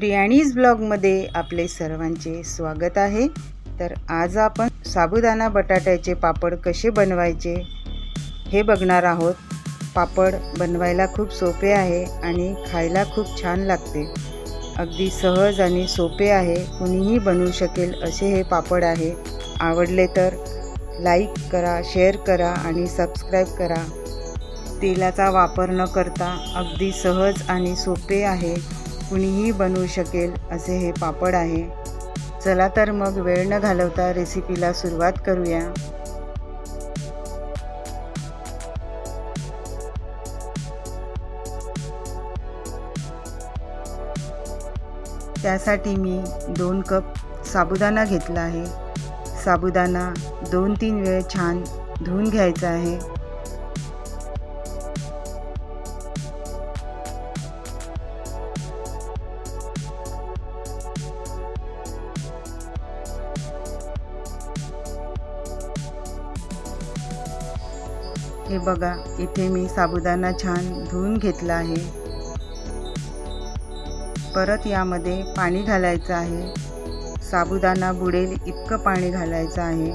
प्रियाणीज ब्लॉगमध्ये आपले सर्वांचे स्वागत आहे. तर आज आपण साबुदाणा बटाट्याचे पापड कसे बनवायचे हे बघणार आहोत. पापड बनवायला खूप सोपे आहे आणि खायला खूप छान लागते. अगदी सहज आणि सोपे आहे. कुणीही बनवू शकेल असे हे पापड आहे. आवडले तर लाईक करा शेअर करा आणि सबस्क्राईब करा. तेलाचा वापर न करता अगदी सहज आणि सोपे आहे. कुणीही बनवू शकेल असे हे पापड आहे. चला तर मग वेळ न घालवता रेसिपीला सुरुवात करूया. त्यासाठी मी दोन कप साबुदाणा घेतला आहे. साबुदाणा दोन तीन वेळ छान धुवून घ्यायचा आहे. हे बघा इथे मी साबुदाणा छान धुवून घेतला आहे. परत यामध्ये पाणी घालायचं आहे. साबुदाणा बुडेल इतकं पाणी घालायचं आहे.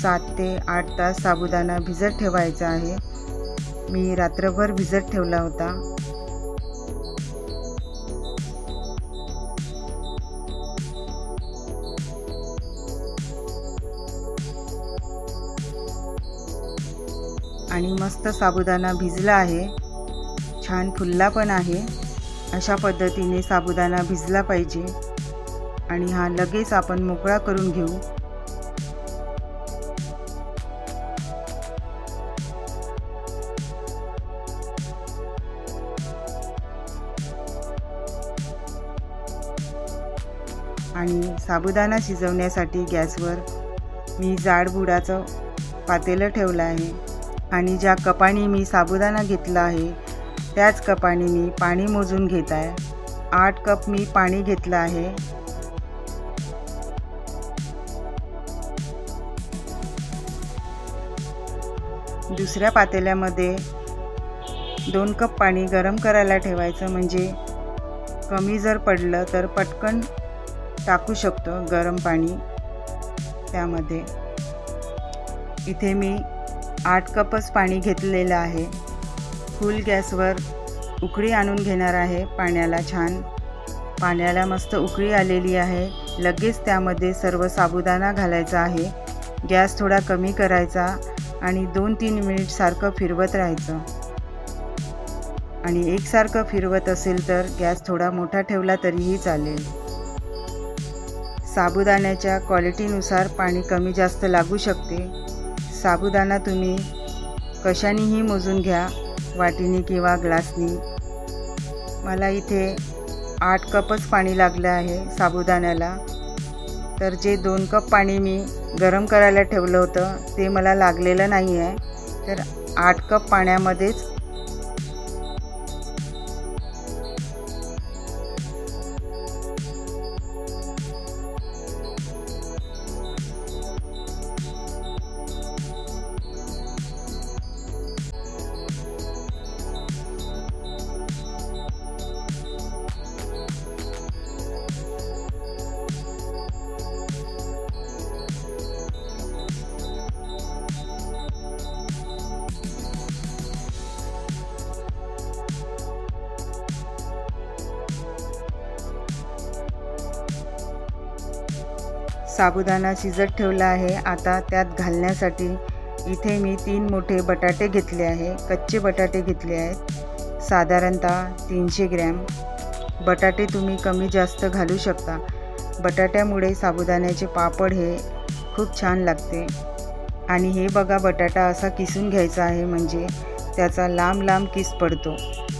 सात ते आठ तास साबुदाणा भिजत ठेवायचा आहे. मी रात्रभर भिजत ठेवला होता. आणि मस्त साबुदाणा भिजला आहे. छान फुलला पण आहे. अशा पद्धतीने साबुदाणा भिजला पाहिजे. आणि हा लगेच आपण मोकळा करून घेऊ. आणि साबुदाणा शिजवण्यासाठी गॅसवर मी जाड बुडाचं पातेलं ठेवलं आहे. आणि ज्या कपाने मी साबुदाणा घेतला आहे त्याच कपाने मी पाणी मोजून घेत आहे. आठ कप मी पाणी घेतलं आहे. दुसऱ्या पातेल्यामध्ये दोन कप पाणी गरम करायला ठेवायचं म्हणजे कमी जर पडलं तर पटकन टाकू शकतो गरम पाणी त्यामध्ये. इथे मी आठ कपच पाणी घेतलेलं आहे. फुल गॅसवर उकळी आणून घेणार आहे पाण्याला छान. पाण्याला मस्त उकळी आलेली आहे. लगेच त्यामध्ये सर्व साबुदाणा घालायचा आहे. गॅस थोडा कमी करायचा आणि दोन तीन मिनिट सारखं फिरवत राहायचं. आणि एकसारखं फिरवत असेल तर गॅस थोडा मोठा ठेवला तरीही चालेल. साबुदाण्याच्या क्वालिटीनुसार पाणी कमी जास्त लागू शकते. साबुदाणा तुम्ही कशानेही मोजून घ्या वाटीने किंवा ग्लासनी. मला इथे आठ कपच पाणी लागलं आहे साबुदाण्याला. तर जे दोन कप पाणी मी गरम करायला ठेवलं होतं ते मला लागलेलं नाही आहे तर आठ कप पाण्यामध्येच साबुदाणा शिजत ठेवला आहे. आता त्यात घालण्यासाठी इथे मी तीन मोठे बटाटे घेतले आहे. कच्चे बटाटे घेतले आहेत. साधारणतः तीनशे ग्रॅम. बटाटे तुम्ही कमी जास्त घालू शकता. बटाट्यामुळे साबुदाण्याचे पापड हे खूप छान लागते. आणि हे बघा बटाटा असा किसून घ्यायचा आहे म्हणजे त्याचा लांब लांब किस पडतो.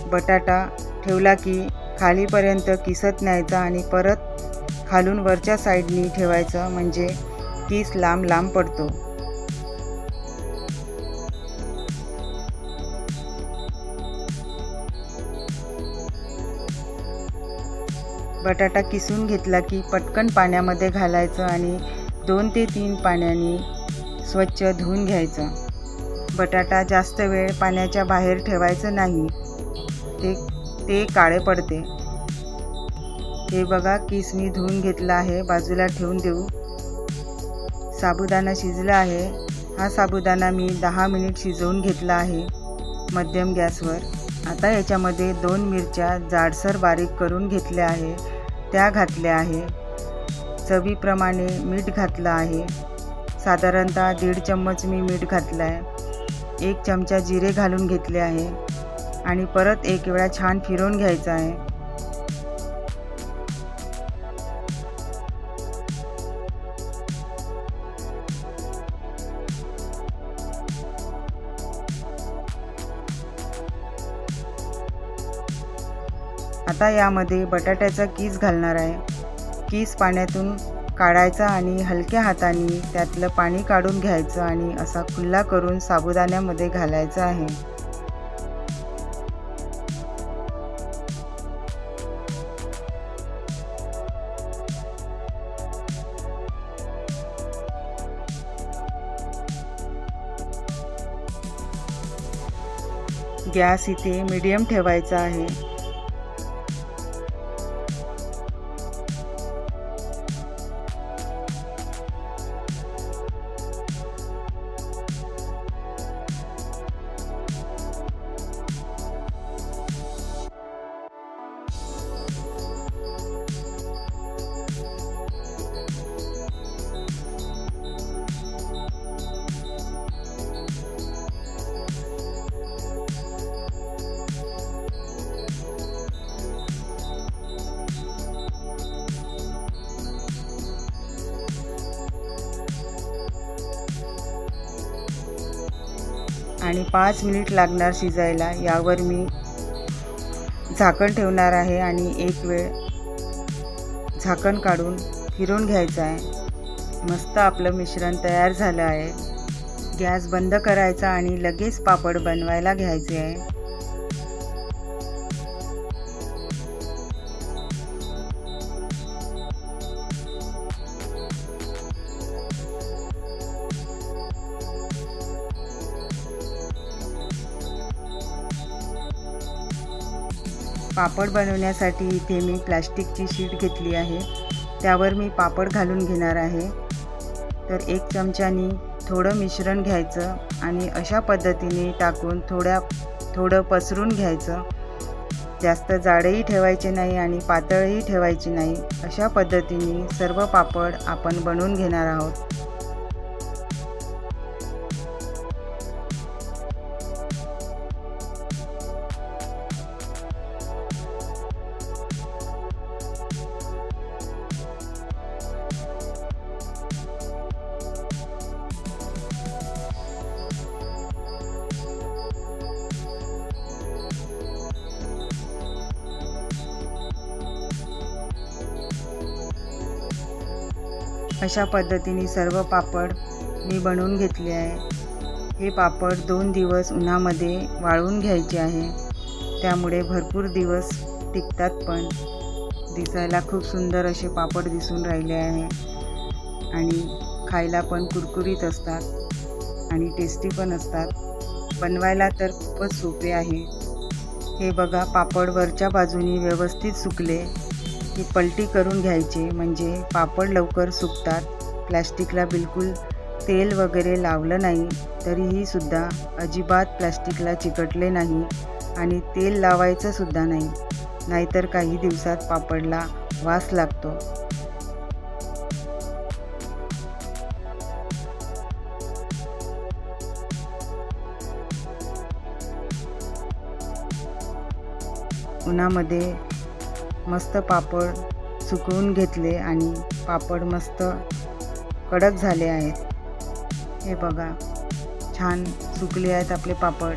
बटाटा ठेवला की खालीपर्यंत किसत न्यायचा आणि परत खालून वरच्या साईडनी ठेवायचं म्हणजे किस लांब लांब पडतो. बटाटा किसून घेतला की पटकन पाण्यामध्ये घालायचं आणि दोन ते तीन पाण्याने स्वच्छ धुवून घ्यायचं. बटाटा जास्त वेळ पाण्याच्या बाहेर ठेवायचं नाही. ते ते काळे पडते. हे बघा किस मी धुवून घेतला आहे बाजूला ठेवून देऊ. साबुदाणा शिजला आहे. हा साबुदाणा मी दहा मिनिट शिजवून घेतला आहे मध्यम गॅसवर. आता याच्यामध्ये दोन मिरच्या जाडसर बारीक करून घेतल्या आहे त्या घातल्या आहे. चवीप्रमाणे मीठ घातलं आहे. साधारणतः दीड चम्मच मी मीठ घातलं आहे एक चमचा जिरे घालून घेतले आहे. आणि परत एक वेळा छान फिरवून घ्यायचं आहे. आता यामध्ये बटाट्याचा कीस घालणार आहे. कीस पाण्यातून काढायचा आणि हलक्या हाताने त्यातलं पाणी काढून घ्यायचं आणि असा खुल्ला करून साबुदाण्यामध्ये घालायचा आहे. गॅस इथे मीडियम ठेवायचा आहे. आणि पाच मिनिट लागणार शिजायला. यावर मी झाकण ठेवणार आहे आणि एक वेळ झाकण काढून फिरून घ्यायचं आहे. मस्त आपलं मिश्रण तयार झालं आहे. गॅस बंद करायचा आणि लगेच पापड बनवायला घ्यायचे आहे. पापड बनवण्यासाठी इथे मी प्लॅस्टिकची शीट घेतली आहे. त्यावर मी पापड घालून घेणार आहे. तर एक चमच्यानी थोडं मिश्रण घ्यायचं आणि अशा पद्धतीने टाकून थोड्या थोडं पसरून घ्यायचं. जास्त जाडही ठेवायचे नाही आणि पातळही ठेवायची नाही. अशा पद्धतीने सर्व पापड आपण बनवून घेणार आहोत. अशा पद्धतीने सर्व पापड मी बनवून घेतले आहे. हे पापड दोन दिवस उन्हामध्ये वाळवून घ्यायचे आहे. त्यामुळे भरपूर दिवस टिकतात पण. दिसायला खूप सुंदर असे पापड दिसून राहिले आहे. आणि खायला पण कुरकुरीत असतात. आणि टेस्टी पण असतात. बनवायला तर खूपच सोपे आहे. हे बघा पापड वरच्या बाजूनी व्यवस्थित सुकले. ती पलटी करून घ्यायचे म्हणजे पापड लवकर सुकतात. प्लॅस्टिकला बिलकुल तेल वगैरे लावलं नाही तरीही सुद्धा अजिबात प्लॅस्टिकला चिकटले नाही आणि तेल लावायचं सुद्धा नाही. नाहीतर काही दिवसात पापडला वास लागतो. उन्हामध्ये मस्त पापड सुकवून घेतले आणि पापड मस्त कडक झाले आहेत. हे बघा छान सुकले आहेत आपले पापड.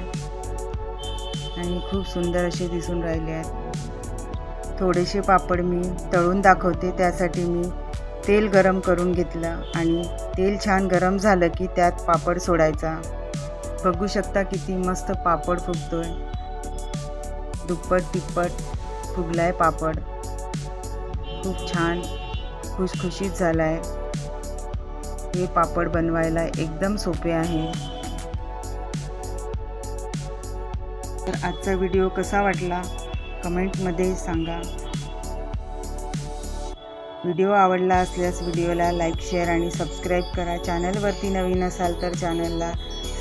आणि खूप सुंदर असे दिसून राहिले आहेत. थोडेसे पापड मी तळून दाखवते त्यासाठी मी तेल गरम करून घेतलं आणि तेल छान गरम झालं की त्यात पापड सोडायचा. बघू शकता किती मस्त पापड फुगतोय. दुप्पट तिप्पट फुगलाय पापड. खूप छान. खुशखुशीत झाला आहे हे पापड बनवायला एकदम सोपे आहे. तर आजचा व्हिडिओ कसा वाटला? कमेंटमध्ये सांगा. व्हिडिओ आवडला असल्यास व्हिडिओला लाईक शेअर आणि सबस्क्राईब करा. चॅनलवरती नवीन असाल तर चॅनलला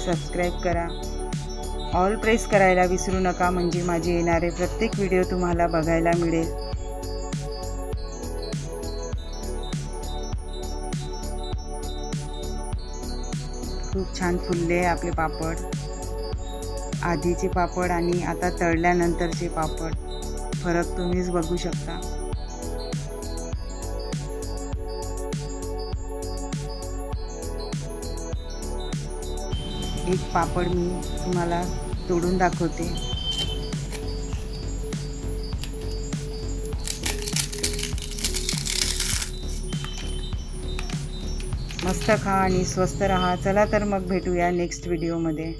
सबस्क्राईब करा. ऑल प्रेस करायला विसरू नका म्हणजे माझे येणारे प्रत्येक व्हिडिओ तुम्हाला बघायला मिळेल. खूप छान फुलले आपले पापड. आधीचे पापड आणि आता तळल्यानंतरचे पापड. फरक तुम्हीच बघू शकता. एक पापड मी तुम्हाला तोडून दाखवते. मस्त खा आणि स्वस्त राहा. चला तर मग भेटूया नेक्स्ट व्हिडिओमध्ये